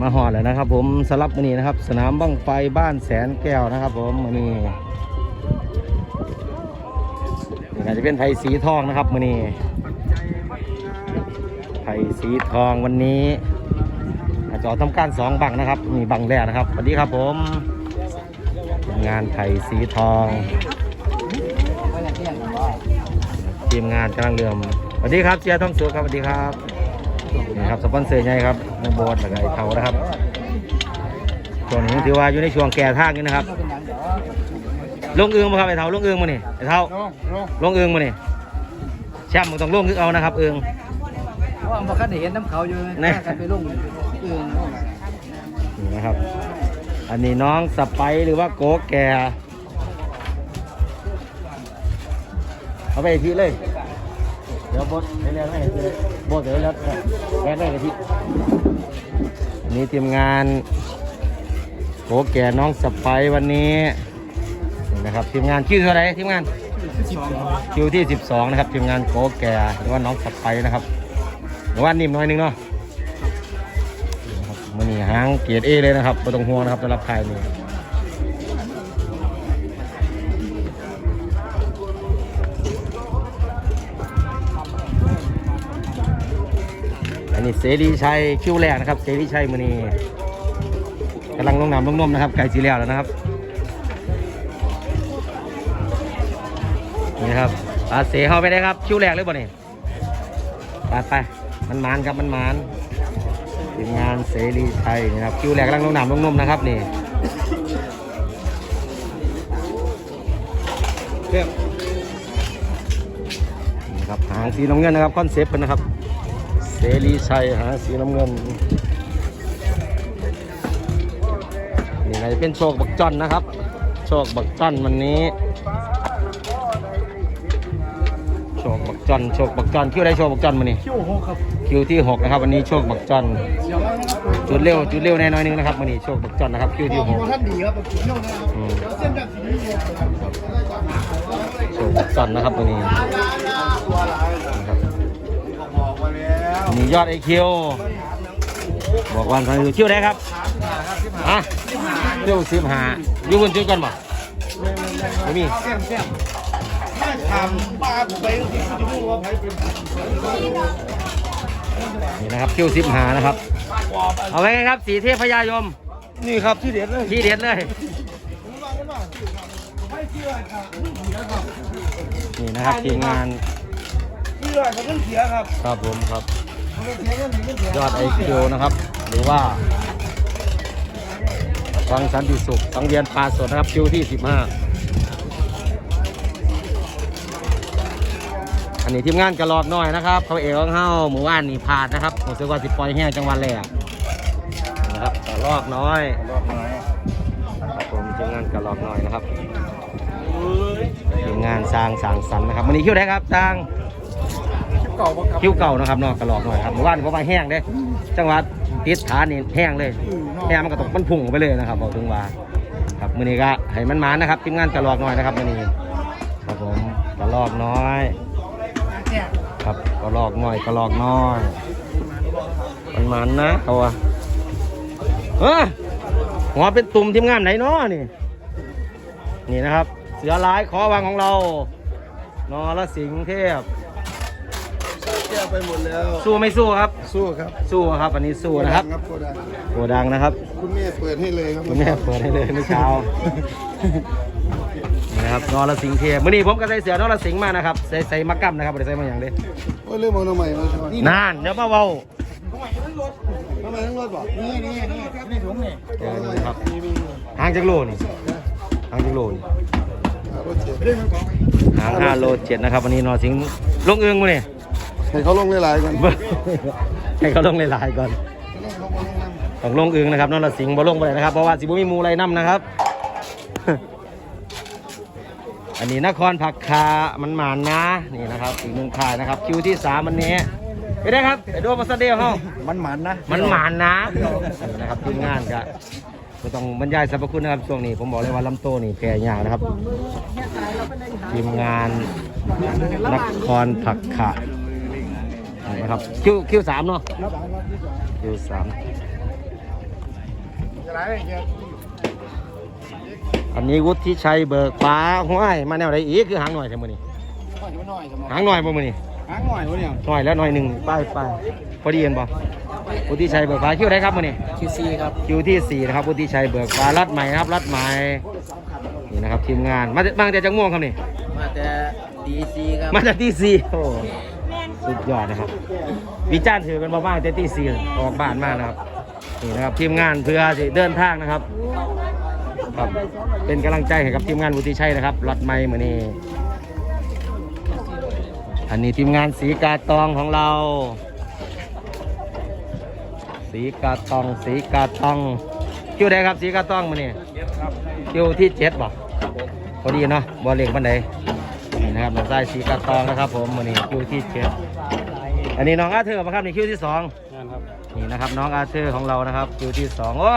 มาหอดแล้วนะครับ ผมสลับมือนี้นะครับ สนามบั้งไฟบ้านแสนแก้วนะครับ ผมมือนี้นี่อาจจะเป็นไผ่สีทองนะครับมือนี้ไผ่สีทองวันนี้อาจจะทำการสองบังนะครับมีบังแรกนะครับสวัสดีครับผมงานไผ่สีทองทีมงานกำลังเรือมสวัสดีครับเจียทองสุขครับสวัสดีครับนี่ครับสปอนเซอร์ใหญ่ครับ นโบสแล้วก็ไอ้เทานะครับช่วงนี้ถือว่าอยู่ในช่วงแก่ทางนี้นะครับ ลงเอืองมาครับไอ้เทาลงเอืองมานี่ไอ้เทาลงเอืองมานี่แชมป์มึงต้องลงคือเอานะครับ เอืองเพราะว่าบ่คันได้เห็นน้ำเขาอยู่น่แน่กันไปลงอื่นนี่นะครับ อันนี้น้องสไปร์หรือว่าโกแก่เอาไปทีเลย เดี๋ยวบดเรียนให้ทีเลยบดเดี๋ยวแล้วแรงได้กะทิ นนี้ทีมงานโกแก่น้องสไปร์วันนี้นี่นะครับทีมงานชื่อเท่าไหรทีมงานคิวที่ 12 นะครับทีมงานโกแก่หรือว่าน้องสไปร์นะครับหรือว่านิ่มหน้อยหนึงเนาะมันนี่หางเกียรติเอเลยนะครับไม่ต้องห่วงนะครับสำหรับใครนี่ นนี้เสรีชัยคิวแรกนะครับ เสรีชัยมือนี้กำลังลงน้ำลงนมนะครับไก่สีแล้วแล้วนะครับนี่ครับปลาเสเข้าไปได้ครับ คิวแรกเลยบ่นี่ไปไปมันมานครับมันมานทีมงานเสรีชัยนะครับ คิวแรกกำลังลงน้ำลงนมนะครับนี่นี่ครับหางสีน้ำเงินนะครับคอนเซปต์เป็นนะครับ เสรีชัยหางสีน้ำเงิน นี่อะไรเป็นโชคบักจอนนะครับ โชคบักจอนวันนี้ โชคบักจอนโชคบักจอนคิวได้โชคบักจอนมานี่คิวหกครับคิวที่6นะครับวันนี้โชคบักจอนจุดเร็วจุดเร็วแน่น้อยหนึงนะครับวันนี้โชคบักจอนนะครับคิวที่ท่านดีครับผมเที่ยวนะครับ6อืมเส้นแบบสีนี้โชคบักจอนนะครับวันนี้นะครับมี ยอดไอคิวบอกวันพันคิวได้ครับอะคิวสิบหาอยู่บนจุดก่อนบ่ไม่มีแก้มแก้มแม่ทำบ้าผมไปที่จะพูดว่าไผเป็นนี่นะครับคิวสิบหานะครับ เอาไว้ครับ สีเทพพญายม นี่ครับที่เด็ดเลยที่เด็ดเลยนี่นะครับทีมงานนี่เลยเขาเพิ่งเสียครับ ครับผมครับเขาเพิ่งเสี ยอดไอคิวนะครับ หรือว่าวังสันติสุขสังเวียนปลาสดนะครับคิวที่ 15 อันนี้ทีมงานกระลอกน้อยนะครับ เขาเอกของเฮาหมู่บ้านนี่พลาดนะครับผมซื้อว่าสิปล่อยแห้งจังหวัดแรกนะครับกระลอกน้อยครับผมทีมงานกระลอกน้อยนะครับทีมงานสร้างสร้างสรรค์นะครับวันนี้คิวไหนครับสร้าง เก่าปะครับคิ้วเก่านะครับเนอกกระหลอกหน่อยครับหมู่บ้านเขามาแห้งเด้จังหวัดติดฐานนี่แห้งเลยแห้งมันก็ตกมันพุ่งออกไปเลยนะครับบอกถึงว่าครับมื้อนี้ก็ให้มันมานะครับทีมงานกระหลอกหน่อยนะครับมื้อนี้ครับผมกระหลอกน้อย ครับกระหลอกน้อยกระหลอกน้อยมันมันนะเอาวะเออหัวเป็นตุ่มทีมงานไหนเนาะนี่ นี่นะครับ เสือลายขอวังของเรานอละสิงห์เทพแก้ ไปหมดแล้ว สู้ไม่สู้ครับ สู้ครับสู้ครับอันนี้สู้นะครับครับโกดังโกดังนะครับ คุณแม่เปิดให้เลยครับคุณแม่เปิดให้เลยเมื่อเช้านี่นะครับนอรสิงห์เทพมื่อนี้ผมก็ใส่เสือนอรสิงห์มานะครับใส่ใส่มักกัมนะครับไม่ได้ใส่มาอย่างเดียวโอ้ยเรื่องมองทำไมมาใช่ไหมนานเดี๋ยวมาเว้าทำไมทั้งรถบอกนี่นี่นี่นี่ถุงนี่เออนี่ครับห่างจากโลนี่ห่างจากโลนี่รถเจ็บห่างห้าโลเจ็ดนะครับวันนี้นอรสิงห์ลงเอืองมาเนี่ย ให้เขาลงหลายๆกันให้เขาลงหลายๆก่อนต้องลงเอืองนะครับนอรสิงห์บ่ลงไปเลยนะครับ เพราะว่าสิบุมีหมูไรน้ำนะครับ อันนี้นครผักคามันหมานนะนี่นะครับอีกหนึ่งค่ายนะครับ คิวที่สามวันนี้ไปได้ครับไปดูมาสเดียวเฮามันหมันนะ มันหมานนะนี่นะครับทีมงานก็ก็ต้องบรรยายสรรพคุณนะครับช่วงนี้ผมบอกเลยว่าลำโตนี่แพร่ยากนะครับทีมงานนครผักขะนี่ นะครับ คิวคิวสามเนาะคิวสามจะไรเงี้ยอันนี้วุฒิชัยเบิกฟ้าห้วยมาแนวไหนอีกคือหางหน่อยใช่มือนี่หน่อยหน่อยสมองหางหน่อยบ่มือนี่หางหน่อยวะเนี่ยหน่อยแล้วหน่อยหนึ่งป้ายป้ายพอดีกันบ่วุฒิชัยเบิกฟ้าคิวได้ครับมือนี่คิวซีครับคิวที่สี่นะครับวุฒิชัยเบิกฟ้ารัดใหม่นะครับรัดใหม่นี่นะครับทีมงานมาจากมาจากจังม่วงครับนี่มาแต่ดีซีครับมาจากที่สี่โอ้ สุดยอดนะครับวิจารณ์ถือกันมาบ้างแต่ที่สี่ออกบ้านมากนะครับนี่นะครับทีมงานเพื่อสิเดินทางนะครับครับเป็นกำลังใจให้กับทีมงานวุฒิชัยนะครับรัดใหม่มือนี้อันนี้ทีมงานสีกาตองของเรา สีกาตอง สีกาตองคิวใดครับสีกาตองมือนี่คิวที่เจ็ดบ่พอดีเนาะบอลเล็กบันไดนี่นะครับน้องชายสีกาตองนะครับผมมือนี่คิวที่เจ็ด อันนี้น้องอาเธอร์ป่ะครับนี่คิวที่สองงานครับนี่นะครับน้องอาเธอร์ของเรานะครับคิวที่สองโอ้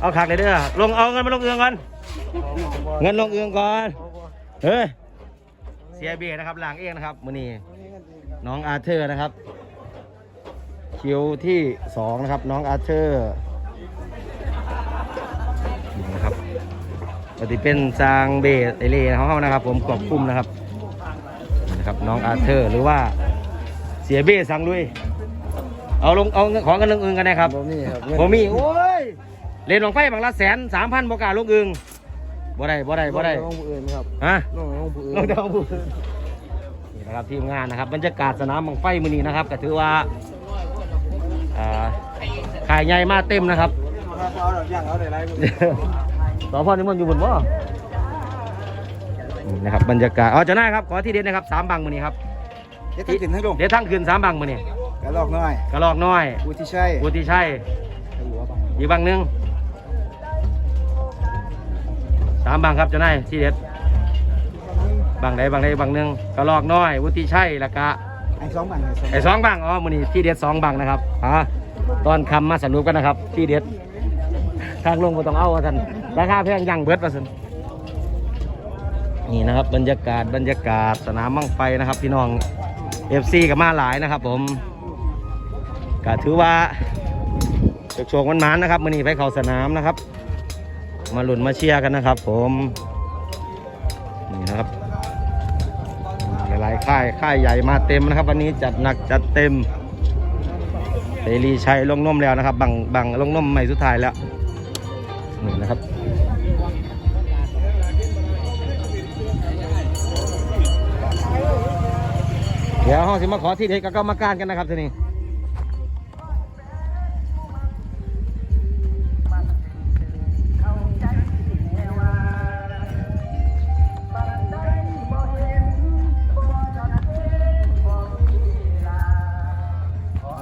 เอาขักเลยเด้อลงเอาเงินมาลงเอืองก่อนเงินลงเอืองก่อนเฮ้ยเสียเบียนะครับหลังเองนะครับมือนี่น้องอาเธอร์นะครับคิวที่สองนะครับน้องอาเธอร์นี่นะครับปฏิเป็นจางเบสเอเล่ของเขานะครับ ผมควบคุมนะครับนี่นะครับน้องอาเธอร์หรือว่า เสียเบ้สั่งลุย เอาลงเอาเงินของกันลงอึงกันนะครับบ่มีครับบ่มีโอ้ยเล่นลงไฟบางละแสนสามพันบกล้าลงอึงบ่ได้บ่ได้บ่ได้น้องผู้อื่นครับฮะ น้องน้องผู้อื่นน้องดาวบุญนี่นะครับทีมงานนะครับบรรยากาศสนามบังไฟมือนี้นะครับก็ถือว่าอ่าขายใหญ่มาเต็มนะครับ เอาดอกย่างเอาได้ไรสพนิมนต์อยู่บนบ่นี่นะครับบรรยากาศอ๋อเจ้าหน้าครับขอที่เด็ดนะครับสามบังมือนี้ครับ เดี๋ยวกินให้ลงเดี๋ยวทั้งคืนสามบังมือนี้กระลอกน้อยกระลอกน้อยผู้ที่ใช่วุฒิชัยอีกบังหนึ่งสามบังครับเจ้าหน้าที่เด็ดบังใดบังใดบังหนึ่งกระลอกน้อยวุฒิชัยแล้วก็ไอ้สองบังไอ้สองบังอ๋อมือนี้ที่เด็ดสองบังนะครับอ่าตอนคำมาสรุปกันนะครับ ที่เด็ดทางลงก็ต้องเอาว่าท่านราคาแพงยังเบิดว่าสันนี่นะครับบรรยากาศบรรยากาศสนามบังไฟนะครับพี่น้อง เอฟซีกับมาหลายนะครับ ผมก็ถือว่าโชคมันๆนะครับมือนี้ไปเข้าสนามนะครับ มาหลุนมาเชียร์กันนะครับ ผมนี่นะครับหลายค่ายค่ายใหญ่มาเต็มนะครับ วันนี้จัดหนักจัดเต็มเสรีชัยลงนมแล้วนะครับบังบังลงนมใหม่สุดท้ายแล้วนี่นะครับ เดี๋ยวห้องสิมาขอที่เด็กกับกรรมการกันนะครับทีนี้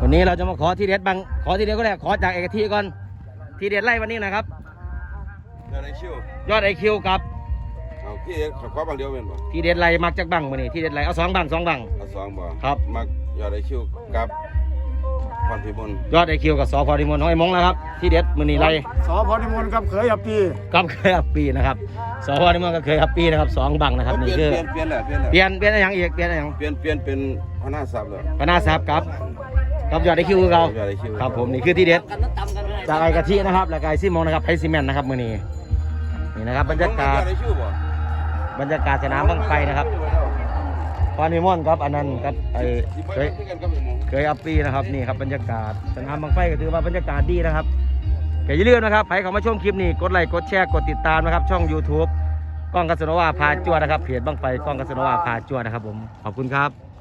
วันนี้เราจะมาขอที่เด็ดบังขอที่เด็ดก็ได้ขอจากเอกทีก่อน ที่เด็ดไล่วันนี้นะครับเดี๋ยวในคิวยอดไอคิวกับ เอาพี่ขอขอบางเดียวเป็นบ่ที่เด็ดไล่มักจากบังมือนี้ที่เด็ดไล่เอาสองบังสองบัง เอาสองบ่ครับ มักยอดในคิวกับพรพิมลยอดไอคิวกับสอพอดิมนน้องไอ้มงนะครับที่เด็ดมือนี้ไล่สอพอนิมนต์ครับเคยอับปีกับเคยอัปปีนะครับสพอดิมนก็เคยอัปปีนะครับสองบังนะครับเปนี่ลี่ยนคือเปลี่ยนเปลี่ยนแหละเปลี่ยนแหละเปลี่ยนเปลี่ยนอะไรอย่างอีกเปลี่ยนอะไรอย่างเปลี่ยนเปลี่ยนเป็นหัวหน้าสับเลยพนาซับครับกับยอดไอคิวคือเรายอดในคิวครับผมนี่คือที่เด็ดจากไอกะทินะครับและไก่ซิมงนะครับไพซีเมนต์นะครับมือนี้นี่นะครับบรรยากาศยอดในคิว บรรยากาศสนามบังไฟนะครับพอนิมนครับอันนั้นครับไอเคยเคยอัปปีนะครับนี่ครับบรรยากาศสนามบังไฟก็ถือว่าบรรยากาศดีนะครับก็อย่าลืมนะครับใครเข้ามาชมคลิปนี้กดไลค์กดแชร์กดติดตามนะครับ ช่อง YouTube กล้องกัสโนวาพาจวดนะครับเพจบังไฟกล้องกัสโนวาพาจวดนะครับผมขอบคุณครับ